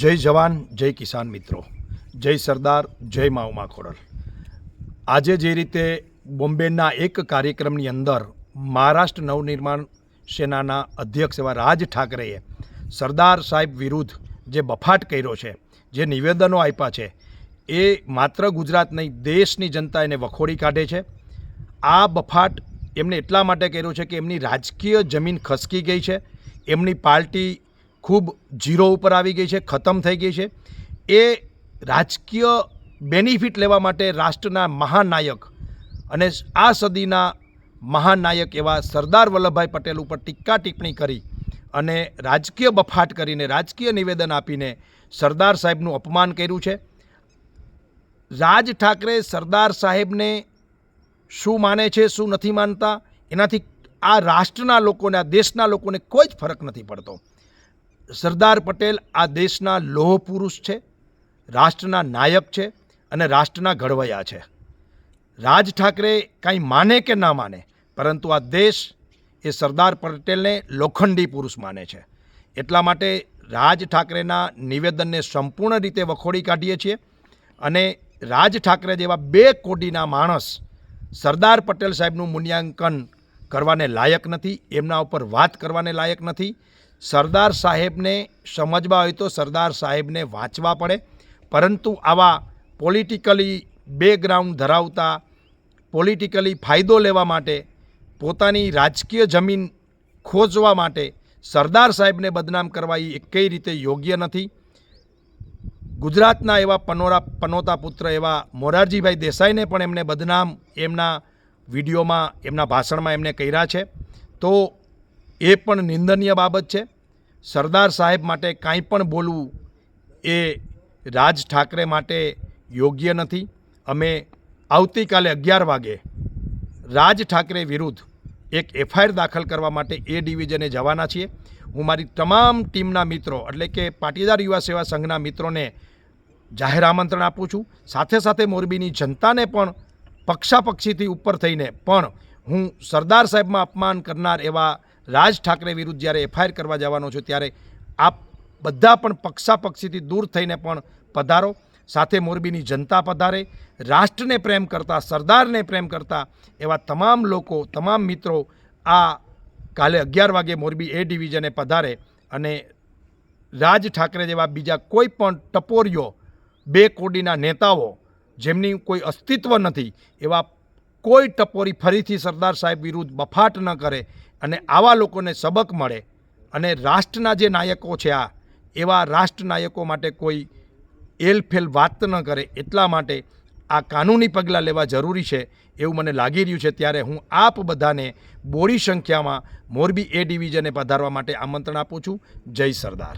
જય જવાન, જય કિસાન મિત્રો. જય સરદાર, જય મા ઉમા ખોડલ આજે જે રીતે બોમ્બેના એક કાર્યક્રમની અંદર મહારાષ્ટ્ર નવનિર્માણ સેનાના અધ્યક્ષ એવા રાજ ઠાકરેએ સરદાર સાહેબ વિરુદ્ધ જે બફાટ કર્યો છે, જે નિવેદનો આપ્યા છે, એ માત્ર ગુજરાત નહીં, દેશની જનતા એને વખોડી કાઢે છે. આ બફાટ એમને એટલા માટે કર્યો છે કે એમની રાજકીય જમીન ખસકી ગઈ છે. એમની પાર્ટી ખૂબ જીરો ઉપર આવી ગઈ છે, ખતમ થઈ ગઈ છે. એ રાજકીય બેનિફિટ લેવા માટે રાષ્ટ્રના મહાનાયક અને આ સદીના મહાનાયક એવા સરદાર વલ્લભભાઈ પટેલ ઉપર ટીકા ટિપ્પણી કરી અને રાજકીય બફાટ કરીને, રાજકીય નિવેદન આપીને સરદાર સાહેબનું અપમાન કર્યું છે. રાજ ઠાકરે સરદાર સાહેબને શું માને છે, શું નથી માનતા? એનાથી આ રાષ્ટ્રના લોકોને, આ દેશના લોકોને કોઈ જ ફરક નથી પડતો. સરદાર પટેલ આ દેશના લોહ પુરુષ છે, રાષ્ટ્રના નાયક છે અને રાષ્ટ્રના ઘડવૈયા છે. રાજ ઠાકરે કાંઈ માને કે ના માને, પરંતુ આ દેશ એ સરદાર પટેલને લોખંડી પુરુષ માને છે. એટલા માટે રાજ ઠાકરેના નિવેદનને સંપૂર્ણ રીતે વખોડી કાઢીએ છીએ અને રાજ ઠાકરે જેવા બે કોટીના માણસ સરદાર પટેલ સાહેબનું મૂલ્યાંકન કરવાને લાયક નથી, એમના ઉપર વાત કરવાને લાયક નથી સરદાર સાહેબને સમજવા હોય તો સરદાર સાહેબને વાંચવા પડે. પરંતુ આવા પોલિટિકલી બેકગ્રાઉન્ડ ધરાવતા, પોલિટિકલી ફાયદો લેવા માટે, પોતાની રાજકીય જમીન ખોજવા માટે સરદાર સાહેબને બદનામ કરવા એ કઈ રીતે યોગ્ય નથી. ગુજરાતના એવા પનોરા, પનોતા પુત્ર એવા મોરારજીભાઈ દેસાઈને પણ એમને બદનામ એમના વિડીયોમાં, એમના ભાષણમાં એમને કર્યા છે. તો એ પણ નિંદનીય બાબત છે. સરદાર સાહેબ માટે કાંઈ પણ બોલવું એ રાજ ઠાકરે માટે યોગ્ય નથી. અમે આવતીકાલે અગિયાર વાગે રાજ ઠાકરે વિરુદ્ધ એક એફઆઈઆર દાખલ કરવા માટે એ ડિવિઝને જવાના છીએ. હું મારી તમામ ટીમના મિત્રો, એટલે કે પાટીદાર યુવા સેવા સંઘના મિત્રોને જાહેર આમંત્રણ આપું છું. સાથે સાથે મોરબીની જનતાને પણ પક્ષાપક્ષીથી ઉપર થઈને પણ હું સરદાર સાહેબમાં અપમાન કરનાર એવા રાજ ઠાકરે વિરુદ્ધ જ્યારે એફઆઈઆર કરવા જવાનો છું, ત્યારે આપ બધા પણ પક્ષાપક્ષીથી દૂર થઈને પણ પધારો. સાથે મોરબીની જનતા પધારે, રાષ્ટ્રને પ્રેમ કરતા, સરદારને પ્રેમ કરતા એવા તમામ લોકો, તમામ મિત્રો આ કાલે અગિયાર વાગે મોરબી એ ડિવિઝને પધારે અને રાજ ઠાકરે જેવા બીજા કોઈ પણ ટપોરીઓ, બે કોડીના નેતાઓ જેમની કોઈ અસ્તિત્વ નથી, એવા કોઈ ટપોરી ફરીથી સરદાર સાહેબ વિરુદ્ધ બફાટ ન કરે અને આવા લોકોને સબક મળે અને રાષ્ટ્રના જે નાયકો છે આ, એવા રાષ્ટ્ર નાયકો માટે કોઈ એલફેલ વાત ન કરે એટલા માટે આ કાનૂની પગલાં લેવા જરૂરી છે એવું મને લાગી રહ્યું છે. ત્યારે હું આપ બધાને બોડી સંખ્યામાં મોરબી એ ડિવિઝને પધારવા માટે આમંત્રણ આપું છું. જય સરદાર.